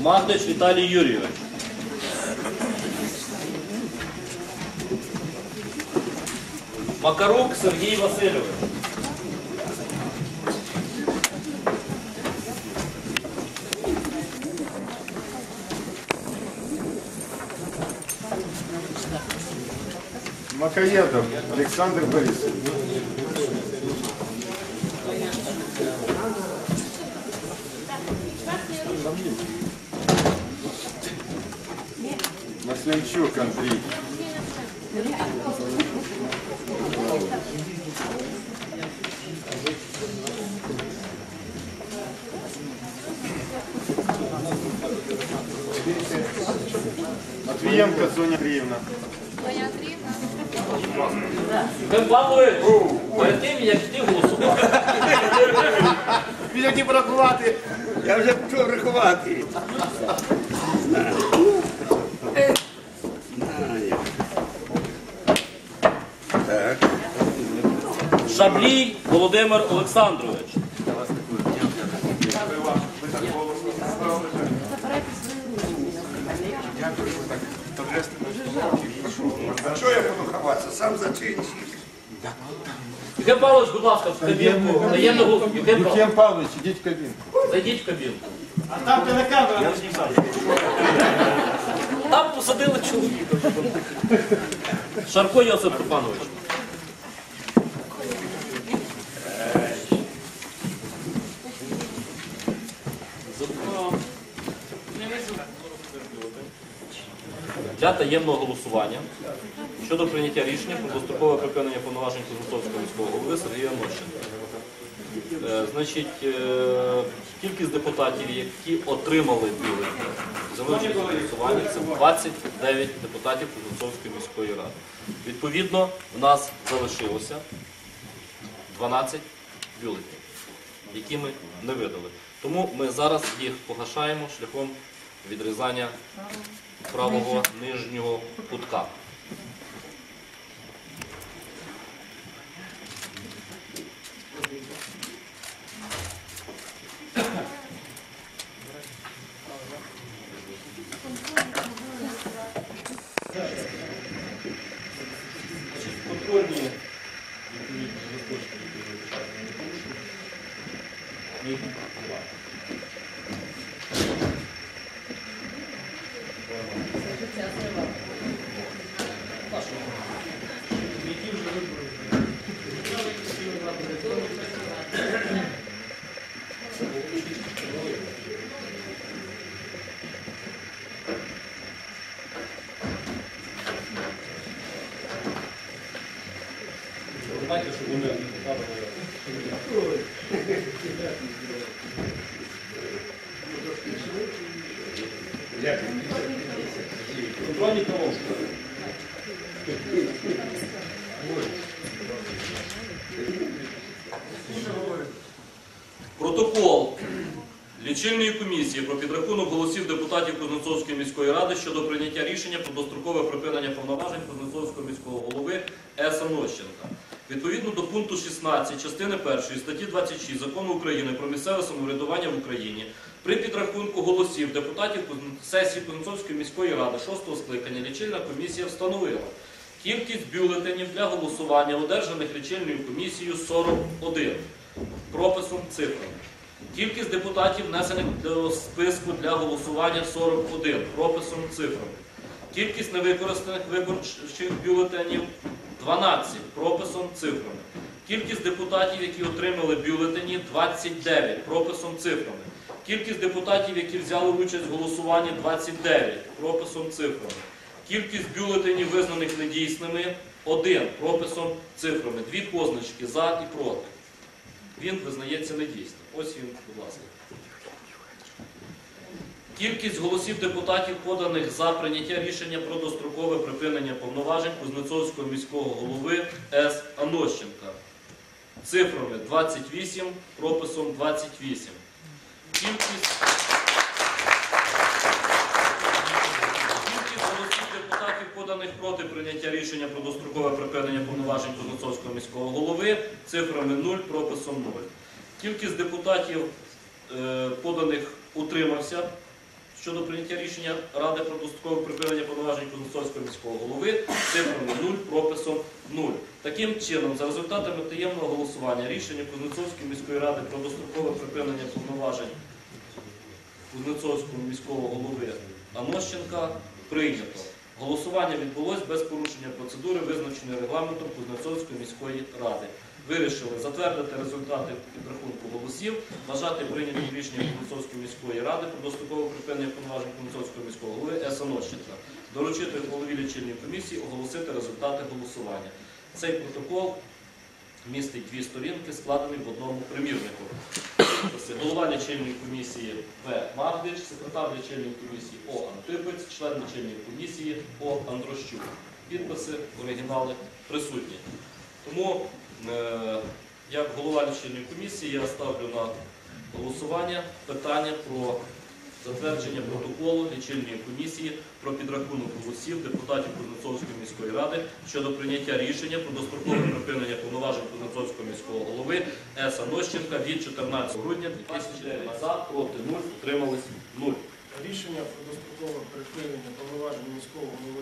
Магдич Віталій Юрійович. Макарук Сергій Васильович. Макоедов Александр Борисович. Масленчук Андрей. Матвиенко Соня Андреевна. Євген Павлович, перед тим, як йти голосувати, Він хотів порахувати. Я вже почав рахувати. Шаблій Володимир Олександрович. А що я буду ховатися? Сам зачинщик. Євген Павлович, будь ласка, в кабінку. Даємо. Євген Павлович, идите в кабинку. зайдіть в кабінку. А там телекамера не знімає. Там посадили чоловіка. Шарко Йосип Степанович. Для таємного голосування щодо прийняття рішення про дострокове припинення повноважень Кузнецовського міського голови Сергія Нощенка. Е, Значить, е, кількість депутатів, які отримали бюлетні за участь у голосуванні, це 29 депутатів Кузнецовської міської ради. Відповідно, в нас залишилося 12 бюлетнів, які ми не видали. Тому ми зараз їх погашаємо шляхом відрізання правого нижнього кутка. Контрольні Контрольні колонки. Протокол лічильної комісії про підрахунок голосів депутатів Кузнецовської міської ради щодо прийняття рішення про дострокове припинення повноважень Кузнецовського міського голови С. Нощенка. Відповідно до пункту 16 частини 1 статті 26 Закону України про місцеве самоврядування в Україні при підрахунку голосів депутатів сесії Кузнецовської міської ради 6 скликання лічильна комісія встановила кількість бюлетенів для голосування, одержаних лічильною комісією 41 прописом цифрами. Кількість депутатів, внесених до списку для голосування 41 прописом цифрами. Кількість невикористаних виборчих бюлетенів 12 прописом цифрами. Кількість депутатів, які отримали бюлетені 29 прописом цифрами. Кількість депутатів, які взяли участь в голосуванні 29 прописом цифрами. Кількість бюлетенів, визнаних недійсними 1 прописом цифрами. Дві позначки за і проти. Він визнається недійсним. Ось він, будь ласка. Кількість голосів депутатів, поданих за прийняття рішення про дострокове припинення повноважень Кузнецовського міського голови С. Анощенка. Цифрами 28, прописом 28. Кількість, кількість голосів депутатів, поданих проти прийняття рішення про дострокове припинення повноважень Кузнецовського міського голови цифрами 0, прописом 0. Кількість депутатів, е, поданих утримався щодо прийняття рішення Ради про дострокове припинення повноважень Кузнецовського міського голови цифрами 0, прописом 0. Таким чином, за результатами таємного голосування рішення Кузнецовської міської ради про дострокове припинення повноважень Кузнецовського міського голови Анощенка прийнято. Голосування відбулось без порушення процедури, визначеної регламентом Кузнецовської міської ради. Вирішили затвердити результати підрахунку голосів, вважати прийнятим рішенням Кузнецовської міської ради про дострокове припинення повноважень Кузнецовського міського голови С. Анощенка. Доручити голові лічильної комісії оголосити результати голосування. Цей протокол містить дві сторінки, складені в одному примірнику. Голова лічильної комісії В. Магдич, секретар лічильної комісії О. Антипець, член лічильної комісії О. Андрощук. Підписи, оригінали присутні. Тому, як голова лічильної комісії, я ставлю на голосування питання про затвердження протоколу лічильної комісії про підрахунок голосів депутатів Кузнецовської міської ради щодо прийняття рішення про дострокове припинення повноважень Кузнецовського міського голови С. Анощенка від 14 грудня 2009 за, проти 0, утримались 0. Рішення про дострокове припинення повноважень міського голови